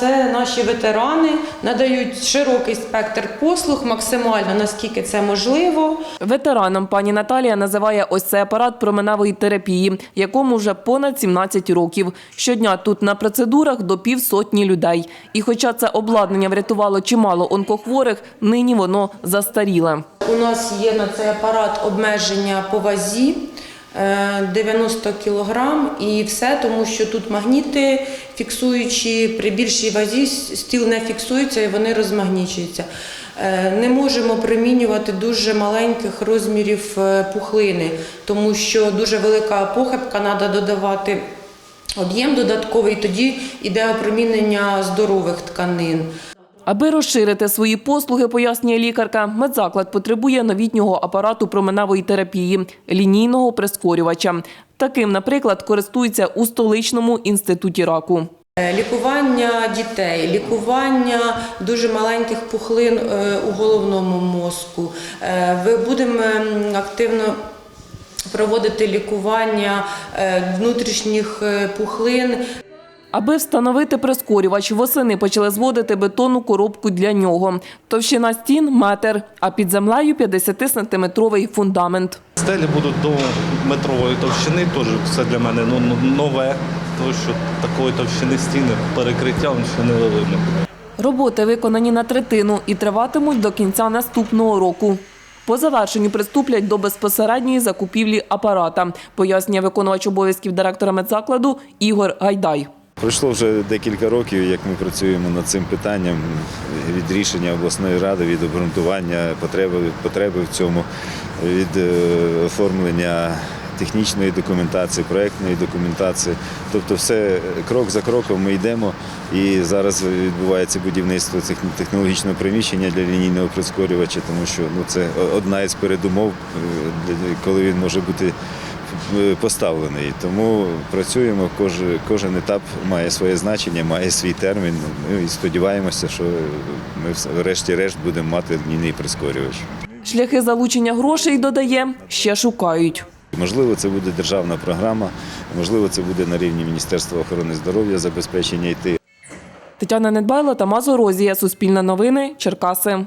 Це наші ветерани надають широкий спектр послуг, максимально наскільки це можливо. Ветераном пані Наталія називає ось цей апарат променевої терапії, якому вже понад 17 років. Щодня тут на процедурах до півсотні людей. І хоча це обладнання врятувало чимало онкохворих, нині воно застаріле. У нас є на цей апарат обмеження по вазі. Е, 90 кілограм і все, тому що тут магніти фіксуючі, при більшій вазі стіл не фіксується і вони розмагнічуються. Е, Не можемо примінювати дуже маленьких розмірів е, пухлини, тому що дуже велика похибка, треба додавати об'єм додатковий, тоді йде опромінення здорових тканин. Аби розширити свої послуги, пояснює лікарка, медзаклад потребує новітнього апарату променевої терапії – лінійного прискорювача. Таким, наприклад, користуються у столичному інституті раку. Е, Лікування дітей, лікування дуже маленьких пухлин е, у головному мозку. Е, Ви будемо активно проводити лікування е, внутрішніх е, пухлин. Аби встановити прискорювач, восени почали зводити бетонну коробку для нього. Товщина стін – метр, а під землею 50-сантиметровий фундамент. Стелі будуть до метрової товщини, теж все для мене ну, ну, нове, тому що такої товщини стіни перекриття ще не видно. Роботи виконані на третину і триватимуть до кінця наступного року. По завершенню приступлять до безпосередньої закупівлі апарата, пояснює виконувач обов'язків директора медзакладу Ігор Гайдай. Пройшло вже декілька років, як ми працюємо над цим питанням від рішення обласної ради, від обґрунтування потреби, потреби в цьому, від е, оформлення технічної документації, проєктної документації. Тобто, все крок за кроком ми йдемо. І зараз відбувається будівництво технологічного приміщення для лінійного прискорювача, тому що ну, це одна із передумов, е, коли він може бути поставлений. Тому працюємо, кожен, кожен етап має своє значення, має свій термін. Ну, і сподіваємося, що ми врешті-решт будемо мати лінійний прискорювач. Шляхи залучення грошей, додає, ще шукають. Можливо, це буде державна програма, можливо, це буде на рівні Міністерства охорони здоров'я забезпечення йти. Тетяна Недбайло, Тамазо Розія, Суспільне новини, Черкаси.